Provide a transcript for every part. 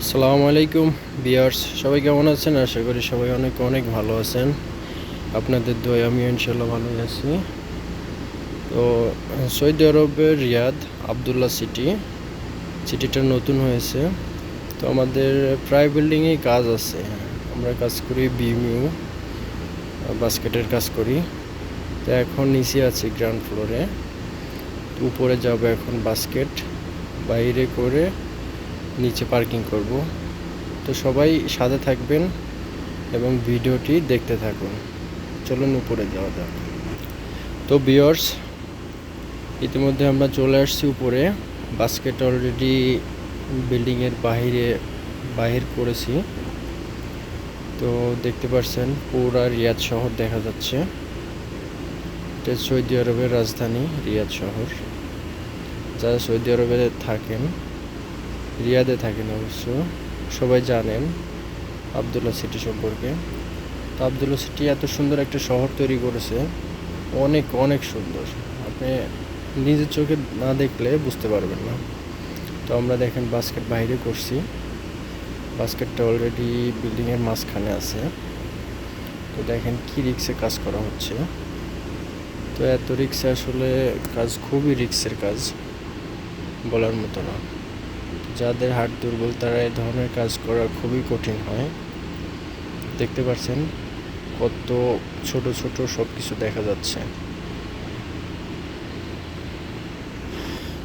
আসসালামু আলাইকুম বিয়ার্স সবাই কেমন আছেন? আশা করি সবাই অনেক অনেক ভালো আছেন। আপনাদের দোয়া আমি ইনশাল্লাহ ভালোই আছি। তো, সৌদি আরবের রিয়াদ, আবদুল্লাহ সিটি, সিটিটা নতুন হয়েছে। তো আমাদের প্রায় বিল্ডিংয়েই কাজ আছে। আমরা কাজ করি বিমিউ বাস্কেটের কাজ করি। তো এখন নিচে আছি গ্রাউন্ড ফ্লোরে। উপরে যাব এখন বাস্কেট, বাইরে করে নিচে পার্কিং করব। তো সবাই সাথে থাকবেন এবং ভিডিওটি দেখতে থাকুন। চলুন উপরে যাওয়া যাক। তো বিয়ার্স ইতিমধ্যে আমরা চলে আসছি উপরে। বাস্কেট অলরেডি বিল্ডিংয়ের বাহিরে, বাহির করেছি। তো দেখতে পাচ্ছেন, পুরা রিয়াদ শহর দেখা যাচ্ছে। এটা সৌদি আরবের রাজধানী, রিয়াদ শহর। যারা সৌদি আরবে থাকেন রিয়াদে থাকেন অবশ্য, সবাই জানেন আবদুল্লা সিটি সম্পর্কে। তো আবদুল্লা সিটি এত সুন্দর একটা শহর তৈরি করেছে, অনেক অনেক সুন্দর। আপনি নিজের চোখে না দেখলে বুঝতে পারবেন না। তো আমরা দেখেন বাস্কেট বাইরে করছি। বাস্কেটটা অলরেডি বিল্ডিংয়ের মাঝখানে আছে। তো দেখেন কি রিক্সে কাজ করা হচ্ছে। তো এত রিক্সে আসলে কাজ খুবই রিক্সের কাজ, বলার মতো না। যাদের হাট দুর্বল, তারা এই ধরনের কাজ করা খুবই কঠিন হয়। দেখতে পাচ্ছেন কত ছোট ছোট সব কিছু দেখা যাচ্ছে।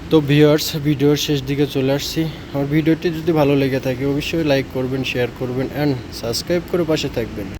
তো ভিউয়ার্স, ভিডিওর শেষ দিকে চলে আসছি। আমার ভিডিওটি যদি ভালো লেগে থাকে, অবশ্যই লাইক করবেন, শেয়ার করবেন অ্যান্ড সাবস্ক্রাইব করে পাশে থাকবেন।